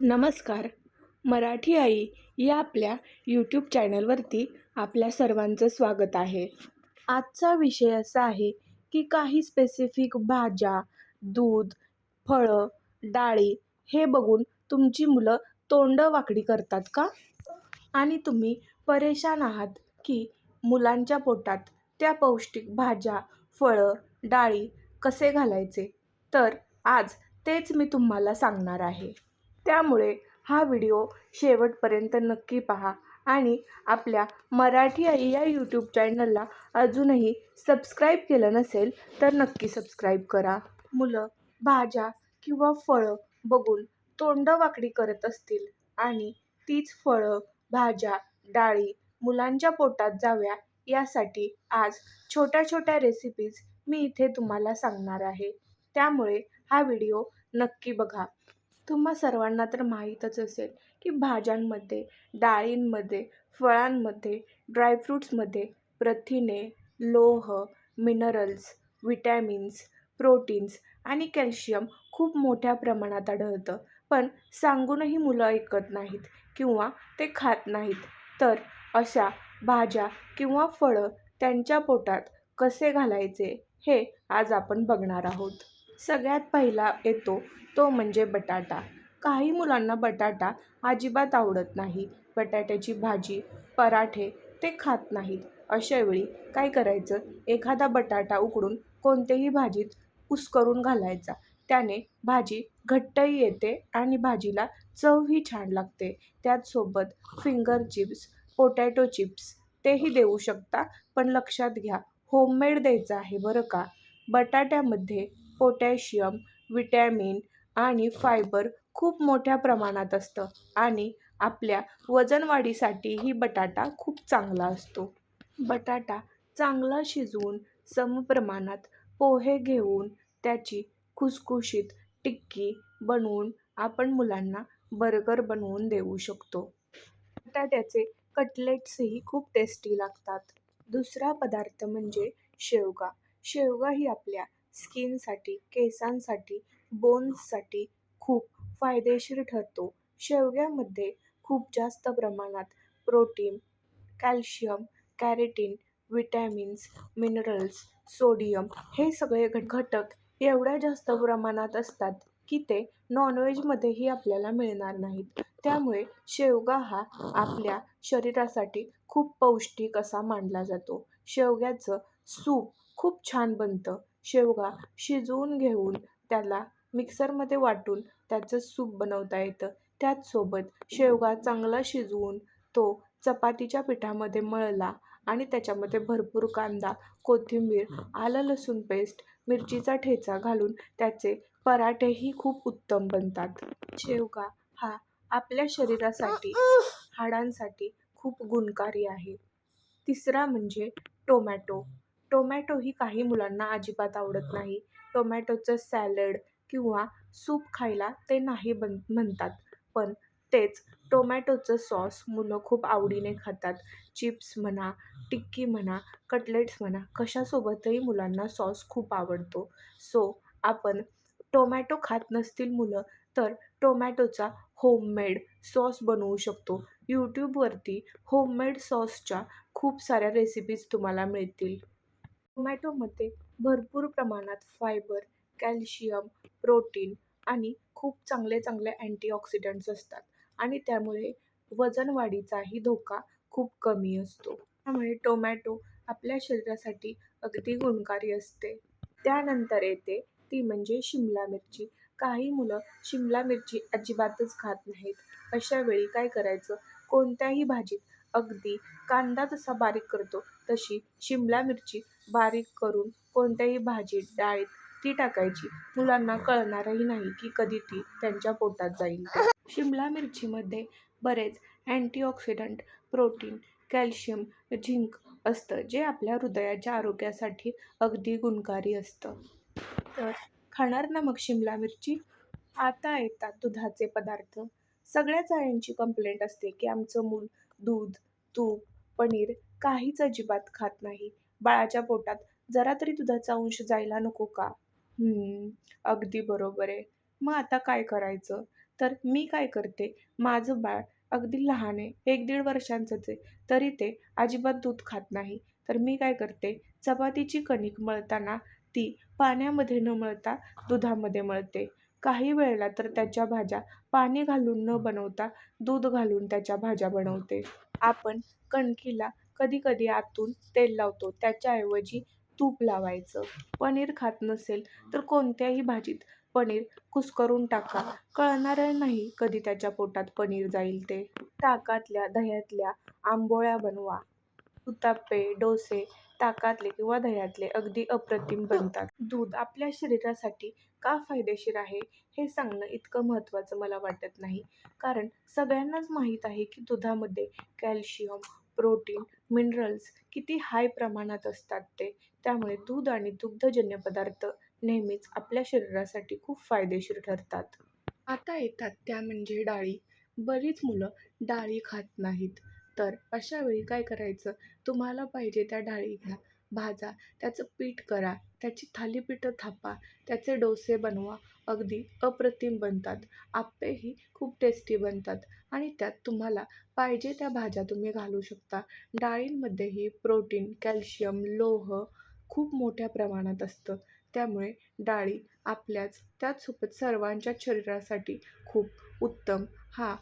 नमस्कार. मराठी आई या आपल्या यूट्यूब चॅनलवरती आपल्या सर्वांचं स्वागत आहे. आजचा विषय असा आहे की काही स्पेसिफिक भाज्या दूध फळं डाळी हे बघून तुमची मुलं तोंड वाकडी करतात का? आणि तुम्ही परेशान आहात की मुलांच्या पोटात त्या पौष्टिक भाज्या फळं डाळी कसे घालायचे? तर आज तेच मी तुम्हाला सांगणार आहे. त्यामुळे हा व्हिडिओ शेवटपर्यंत नक्की पहा आणि आपल्या मराठी आई या यूट्यूब चॅनलला अजूनही सबस्क्राईब केलं नसेल तर नक्की सबस्क्राईब करा. मुलं भाज्या किंवा फळं बघून तोंडवाकडी करत असतील आणि तीच फळं भाज्या डाळी मुलांच्या पोटात जाव्या यासाठी आज छोट्या छोट्या रेसिपीज मी इथे तुम्हाला सांगणार आहे. त्यामुळे हा व्हिडिओ नक्की बघा. तुम्हा सर्वांना तर माहीतच असेल की भाज्यांमध्ये डाळींमध्ये फळांमध्ये ड्रायफ्रूट्समध्ये प्रथिने लोह मिनरल्स विटॅमिन्स प्रोटीन्स आणि कॅल्शियम खूप मोठ्या प्रमाणात आढळतं. पण सांगूनही मुलं ऐकत नाहीत किंवा ते खात नाहीत तर अशा भाज्या किंवा फळं त्यांच्या पोटात कसे घालायचे हे आज आपण बघणार आहोत. सगळ्यात पहिला येतो तो म्हणजे बटाटा. काही मुलांना बटाटा अजिबात आवडत नाही. बटाट्याची भाजी पराठे ते खात नाहीत. अशावेळी काय करायचं? एखादा बटाटा उकडून कोणत्याही भाजीत उसकरून घालायचा. त्याने भाजी घट्टही येते आणि भाजीला चवही छान लागते. त्याचसोबत फिंगर चिप्स पोटॅटो चिप्स तेही देऊ शकता. पण लक्षात घ्या होममेड द्यायचं आहे बरं का? बटाट्यामध्ये पोटॅशियम विटॅमिन आणि फायबर खूप मोठ्या प्रमाणात असतं आणि आपल्या वजनवाढीसाठीही बटाटा खूप चांगला असतो. बटाटा चांगला शिजवून समप्रमाणात पोहे घेऊन त्याची खुसखुशीत टिक्की बनवून आपण मुलांना बर्गर बनवून देऊ शकतो. बटाट्याचे कटलेट्सही खूप टेस्टी लागतात. दुसरा पदार्थ म्हणजे शेवगा. शेवगा ही आपल्या स्किनसाठी केसांसाठी बोन्ससाठी खूप फायदेशीर ठरतो. शेवग्यामध्ये खूप जास्त प्रमाणात protein calcium carotene vitamins minerals sodium हे सगळे घट घटक एवढ्या जास्त प्रमाणात असतात की ते नॉनव्हेजमध्येही आपल्याला मिळणार नाहीत. त्यामुळे शेवगा हा आपल्या शरीरासाठी खूप पौष्टिक असा मानला जातो. शेवग्याचं सूप खूप छान बनतं. शेवगा शिजवून घेऊन त्याला मिक्सरमध्ये वाटून त्याचं सूप बनवता येतं. त्याचसोबत शेवगा चांगला शिजवून तो चपातीच्या पिठामध्ये मळला आणि त्याच्यामध्ये भरपूर कांदा कोथिंबीर आलं लसूण पेस्ट मिरचीचा ठेचा घालून त्याचे पराठेही खूप उत्तम बनतात. शेवगा हा आपल्या शरीरासाठी हाडांसाठी खूप गुणकारी आहे. तिसरा म्हणजे टोमॅटो. टोमॅटो ही काही मुलांना अजिबात आवडत नाही. टोमॅटोचं सॅलड किंवा सूप खायला ते नाही बन म्हणतात. पण तेच टोमॅटोचं सॉस मुलं खूप आवडीने खातात. चिप्स म्हणा टिक्की म्हणा कटलेट्स म्हणा कशासोबतही मुलांना सॉस खूप आवडतो. सो आपण टोमॅटो खात नसतील मुलं तर टोमॅटोचा होममेड सॉस बनवू शकतो. यूट्यूबवरती होममेड सॉसच्या खूप साऱ्या रेसिपीज तुम्हाला मिळतील. टोमॅटोमध्ये भरपूर प्रमाणात फायबर कॅल्शियम प्रोटीन आणि खूप चांगले चांगले अँटीऑक्सिडंट्स असतात. आणि त्यामुळे वजन वाढीचाही धोका खूप कमी असतो. त्यामुळे टोमॅटो आपल्या शरीरासाठी अगदी गुणकारी असते. त्यानंतर येते ती म्हणजे शिमला मिरची. काही मुलं शिमला मिरची अजिबातच खात नाहीत. अशा वेळी काय करायचं? कोणत्याही भाजीत अगदी कांदा जसा बारीक करतो तशी शिमला मिरची बारीक करून कोणत्याही भाजीत डाळीत ती टाकायची. मुलांना कळणारही नाही की कधी ती त्यांच्या पोटात जाईल. शिमला मिरचीमध्ये बरेच अँटीऑक्सिडंट प्रोटीन कॅल्शियम झिंक असतं जे आपल्या हृदयाच्या आरोग्यासाठी अगदी गुणकारी असतं. तर खाणार ना मग शिमला मिरची? आता येतात दुधाचे पदार्थ. सगळ्याच आयांची कंप्लेंट असते की आमचं मूल दूध तूप पनीर काहीच अजिबात खात नाही. बाळाच्या पोटात जरा तरी दुधाचा अंश जायला नको का? अगदी बरोबर आहे. मग आता काय करायचं? तर मी काय करते? माझं बाळ अगदी लहान आहे. एक दीड वर्षांचंच आहे. तरी ते अजिबात दूध खात नाही. तर मी काय करते? चपातीची कणिक मळताना ती पाण्यामध्ये न मळता दुधामध्ये मळते. काही वेळेला तर त्याच्या भाज्या पाणी घालून न बनवता दूध घालून त्याच्या भाज्या बनवते. आपण कणकीला कधी कधी आतून तेल लावतो. त्याच्याऐवजी तूप लावायचं. पनीर खात नसेल तर कोणत्याही भाजीत पनीर कुस्करून टाका. कळणार नाही कधी त्याच्या पोटात पनीर जाईल ते. ताकातल्या दह्यातल्या आंबोळ्या बनवा. उत्ताप्पे डोसे ताकातले किंवा दह्यातले अगदी अप्रतिम बनतात. दूध आपल्या शरीरासाठी का फायदेशीर आहे हे सांगणं इतकं महत्त्वाचं मला वाटत नाही. कारण सगळ्यांनाच माहीत आहे की दुधामध्ये कॅल्शियम प्रोटीन मिनरल्स किती हाय प्रमाणात असतात ते? त्यामुळे दूध आणि दुग्धजन्य पदार्थ नेहमीच आपल्या शरीरासाठी खूप फायदेशीर ठरतात. आता येतात त्या म्हणजे डाळी. बरीच मुलं डाळी खात नाहीत. तर अशा वेळी काय करायचं? तुम्हाला पाहिजे त्या डाळी घ्या. भाजा. त्याचं पीठ करा. त्याची थालीपीठं थापा त्याचे डोसे बनवा अगदी अप्रतिम बनतात. आप्पेही खूप टेस्टी बनतात आणि त्यात तुम्हाला पाहिजे त्या भाज्या तुम्ही घालू शकता. डाळींमध्येही प्रोटीन कॅल्शियम लोह खूप मोठ्या प्रमाणात असतं. त्यामुळे डाळी आपल्याच त्याचसोबत सर्वांच्या शरीरासाठी खूप उत्तम हा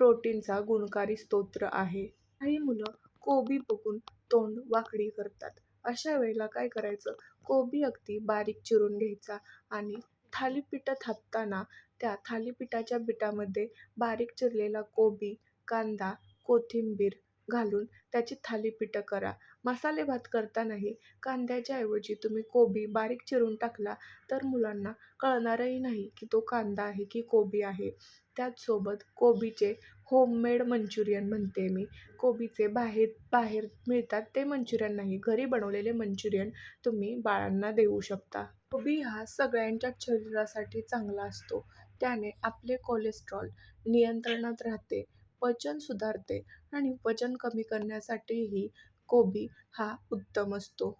प्रोटीनचा गुणकारी स्तोत्र आहे. काही मुलं कोबी बघून तोंड वाकडी करतात. अशा वेळेला काय करायचं? कोबी अगदी बारीक चिरून घ्यायचा आणि थालीपीठं थापताना त्या थालीपीठाच्या पिठामध्ये बारीक चिरलेला कोबी कांदा कोथिंबीर घालून त्याची थालीपीठं करा. मसाले भात करतानाही कांद्याच्या ऐवजी तुम्ही कोबी बारीक चिरून टाकला तर मुलांना कळणारही नाही की तो कांदा आहे की कोबी आहे. त्याचसोबत कोबीचे होममेड मंचुरियन म्हणते मी. कोबीचे बाहेर बाहेर मिळतात ते मंचुरियन नाही. घरी बनवलेले मंचुरियन तुम्ही बाळांना देऊ शकता. कोबी हा सगळ्यांच्या शरीरासाठी चांगला असतो. त्याने आपले कोलेस्ट्रॉल नियंत्रणात राहते पचन सुधारते आणि वजन कमी करण्यासाठीही कोबी हा उत्तम असतो.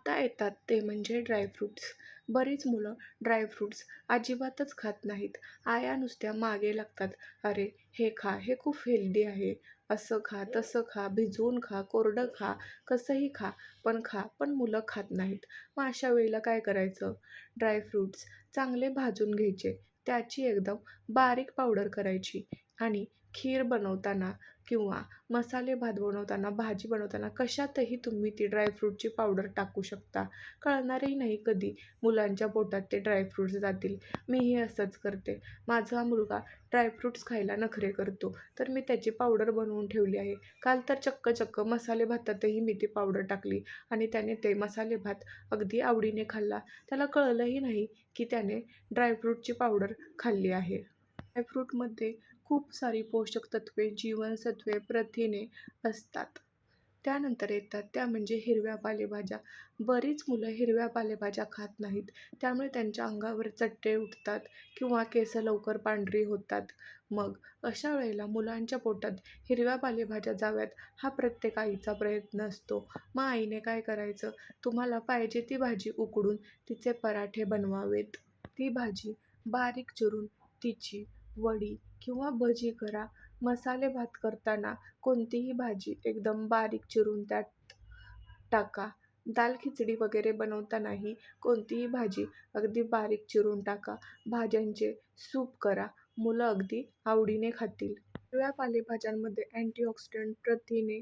आता येतात ते म्हणजे ड्रायफ्रूट्स बरीच मुलं ड्रायफ्रूट्स अजिबातच खात नाहीत. आया नुसत्या मागे लागतात. अरे हे खा हे खूप हेल्दी आहे. असं खा तसं खा भिजवून खा कोरडं खा कसंही खा पण खा पण मुलं खात नाहीत. मग अशा वेळेला काय करायचं? ड्रायफ्रूट्स चांगले भाजून घ्यायचे. त्याची एकदम बारीक पावडर करायची. आणि खीर बनवताना किंवा मसाले भात बनवताना भाजी बनवताना कशातही तुम्ही ती ड्रायफ्रूटची पावडर टाकू शकता. कळणारही नाही कधी मुलांच्या पोटात ते ड्रायफ्रूट्स जातील. मीही असंच करते. माझा मुलगा ड्रायफ्रूट्स खायला नखरे करतो. तर मी त्याची पावडर बनवून ठेवली आहे. काल तर चक्क चक्क मसाले भातातही मी ती पावडर टाकली आणि त्याने ते मसाले भात अगदी आवडीने खाल्ला. त्याला कळलंही नाही की त्याने ड्रायफ्रूटची पावडर खाल्ली आहे. ड्रायफ्रूटमध्ये खूप सारी पोषक तत्वे जीवनसत्वे प्रथिने असतात. त्यानंतर येतात त्या म्हणजे हिरव्या पालेभाज्या. बरीच मुलं हिरव्या पालेभाज्या खात नाहीत. त्यामुळे त्यांच्या अंगावर चट्टे उठतात किंवा केस लवकर पांढरी होतात. मग अशा वेळेला मुलांच्या पोटात हिरव्या पालेभाज्या जाव्यात हा प्रत्येक आईचा प्रयत्न असतो. मग आईने काय करायचं? तुम्हाला पाहिजे ती भाजी उकडून तिचे पराठे बनवावेत. ती भाजी बारीक चिरून तिची वडी किंवा भजी करा. मसाले भात करताना कोणतीही भाजी एकदम बारीक चिरून त्यात टाका. दाल खिचडी वगैरे बनवतानाही कोणतीही भाजी अगदी बारीक चिरून टाका. भाज्यांचे सूप करा. मुलं अगदी आवडीने खातील. हिरव्या पालेभाज्यांमध्ये अँटीऑक्सिडंट प्रथिने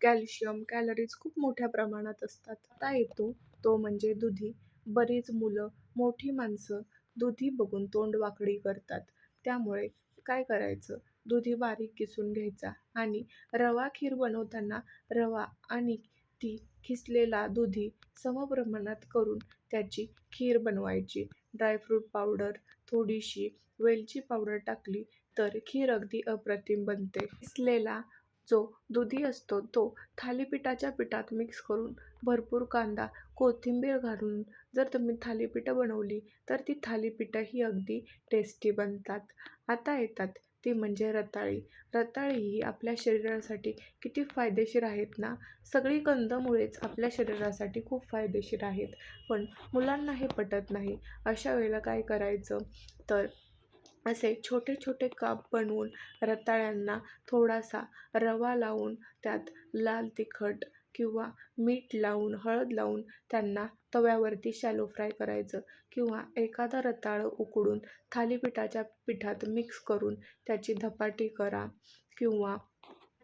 कॅल्शियम कॅलरीज खूप मोठ्या प्रमाणात असतात. आता येतो तो म्हणजे दुधी. बरीच मुलं मोठी माणसं दुधी बघून तोंड वाकडी करतात. त्यामुळे काय करायचं? दुधी बारीक किसून घ्यायचा आणि रवा खीर बनवताना रवा आणि ती खिसलेला दुधी समप्रमाणात करून त्याची खीर बनवायची. ड्रायफ्रूट पावडर थोडीशी वेलची पावडर टाकली तर खीर अगदी अप्रतिम बनते. खिसलेला जो दुधी असतो तो थालीपीठाच्या पिठात मिक्स करून भरपूर कांदा कोथिंबीर घालून जर तुम्ही थालीपीठं बनवली तर ती थालीपीठंही अगदी टेस्टी बनतात. आता येतात ती म्हणजे रताळी. रताळी ही आपल्या शरीरासाठी किती फायदेशीर आहेत ना? सगळी कंदमुळेच आपल्या शरीरासाठी खूप फायदेशीर आहेत. पण मुलांना हे पटत नाही. अशा वेळेला काय करायचं? तर असे छोटे छोटे काप बनवून रताळ्यांना थोडासा रवा लावून त्यात लाल तिखट किंवा मीठ लावून हळद लावून त्यांना तव्यावरती शॅलो फ्राय करायचं किंवा एखादं रताळं उकडून थालीपीठाच्या पिठात मिक्स करून त्याची धपाटी करा किंवा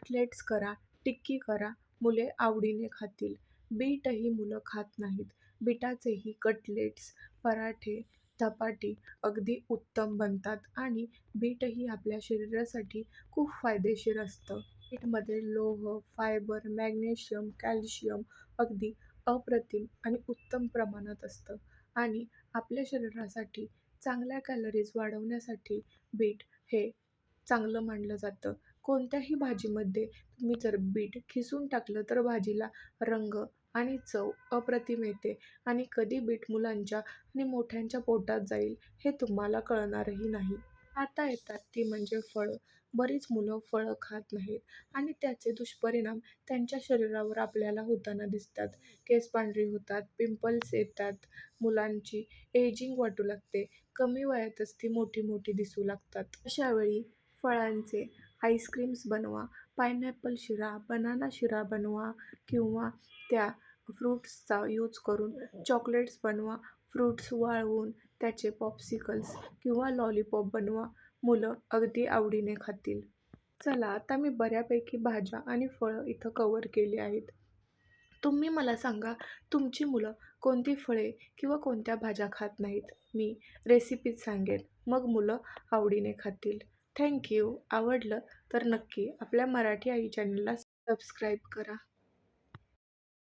कटलेट्स करा टिक्की करा मुले आवडीने खातील. बीटही मुलं खात नाहीत. बीटाचेही कटलेट्स पराठे धपाटी अगदी उत्तम बनतात आणि बीटही आपल्या शरीरासाठी खूप फायदेशीर असतं. बीटमध्ये लोह फायबर मॅग्नेशियम कॅल्शियम अगदी अप्रतिम आणि उत्तम प्रमाणात असतं. आणि आपल्या शरीरासाठी चांगल्या कॅलरीज वाढवण्यासाठी बीट हे चांगलं मानलं जातं. कोणत्याही भाजीमध्ये तुम्ही जर बीट खिसून टाकलं तर भाजीला रंग आणि चव अप्रतिम येते आणि कधी बीट मुलांच्या आणि मोठ्यांच्या पोटात जाईल हे तुम्हाला कळणारही नाही. आता येतात ती म्हणजे फळं. बरीच मुलं फळं खात नाहीत आणि त्याचे दुष्परिणाम त्यांच्या शरीरावर आपल्याला होताना दिसतात. केस पांढरी होतात पिंपल्स येतात मुलांची एजिंग वाटू लागते कमी वयातच ती मोठी मोठी दिसू लागतात. अशावेळी फळांचे आईस्क्रीम्स बनवा पायनॅपल शिरा बनाना शिरा बनवा किंवा त्या फ्रूट्सचा यूज करून चॉकलेट्स बनवा फ्रूट्स वाळवून त्याचे पॉप्सिकल्स किंवा लॉलीपॉप बनवा. मुलं अगदी आवडीने खातील. चला आता मी बऱ्यापैकी भाज्या आणि फळं इथं कवर केली आहेत. तुम्ही मला सांगा तुमची मुलं कोणती फळे किंवा कोणत्या भाज्या खात नाहीत? मी रेसिपीज सांगेन. मग मुलं आवडीने खातील. थँक्यू आवडलं तर नक्की आपल्या मराठी आई चॅनलला सबस्क्राईब करा.